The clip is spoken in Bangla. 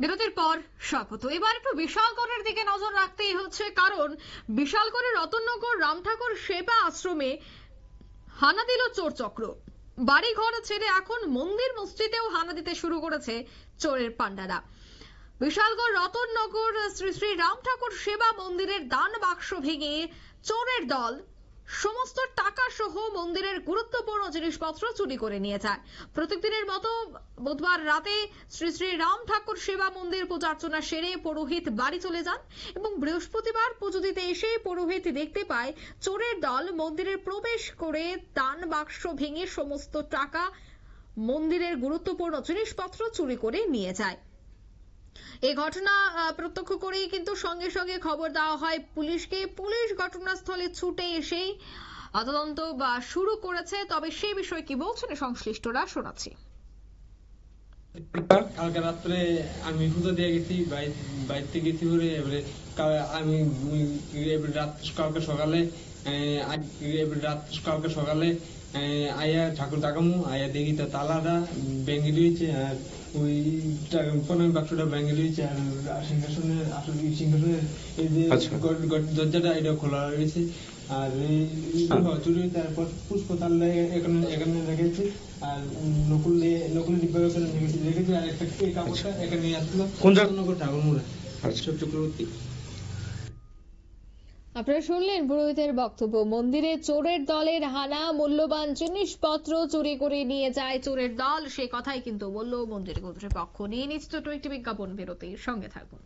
বিরতির পর স্বাগত। এবার একটু বিশালগড়ের দিকে নজর রাখতেই হচ্ছে, কারণ বিশালগড়ের রতননগর রামঠাকুর সেবা আশ্রমে হানা দিল চোর চক্র। বাড়ি ঘর ছেড়ে এখন মন্দির মসজিদেও হানা দিতে শুরু করেছে চোরের পান্ডারা বিশালগড় রতননগর শ্রী শ্রী রাম ঠাকুর সেবা মন্দিরের দান বাক্স ভেঙে চোরের দল সমস্ত টাকা সহ মন্দিরের গুরুত্বপূর্ণ জিনিসপত্র চুরি করে নিয়ে যায়। প্রত্যেকদিনের মতো বুধবার রাতে শ্রী শ্রী রাম ঠাকুর সেবা মন্দির পূজার্চনা সেরে পুরোহিত বাড়ি চলে যান এবং বৃহস্পতিবার পুজো দিতে এসে পুরোহিত দেখতে পায়, চোরের দল মন্দিরে প্রবেশ করে দান বাক্স ভেঙে সমস্ত টাকা মন্দিরের গুরুত্বপূর্ণ জিনিসপত্র চুরি করে নিয়ে যায়। এই ঘটনা প্রত্যক্ষ করেই কিন্তু সঙ্গে সঙ্গে খবর দেওয়া হয় পুলিশকে। পুলিশ ঘটনাস্থলে ছুটে এসেই তদন্ত, বা শুরু করেছে। তবে সে বিষয়ে কি বলছেন সংশ্লিষ্টরা? শোনাচ্ছি। কালকে রাত্রে আমি পুজো দিয়ে গেছি বাইরে গেছি বলে এবারে আমি রাত কালকে সকালে রাত কালকে সকালে আয়া ঠাকুর তাকামু আয়া দেখি তো তালাটা ভেঙে দিয়েছে আর ওই প্রণামী বাক্সটা ভেঙে দিয়েছে আর সিংহাসনের আসলে সিংহাসনের এই যে আচ্ছা। দরজাটা এটা খোলা রয়েছে আর এই হ্যাঁ। তারপর এখানে এখানে রেখেছি। আর নকুল নকুল ডিব্বা এখানে রেখেছি রেখেছি। আর একটা এই কাপড়টা এখানে নিয়ে আসলো কোন ঠাকুরমুড়া আচ্ছা। চক্রবর্তী আপনারা শুনলেন পুরোহিতের বক্তব্য। মন্দিরে চোরের দলের হানা মূল্যবান জিনিসপত্র চুরি করে নিয়ে যায় চোরের দল। সে কথাই কিন্তু বলল মন্দির কর্তৃপক্ষ। নিয়ে নিচ্ছে ছোট একটি বিজ্ঞাপন বিরতির সঙ্গে থাকুন।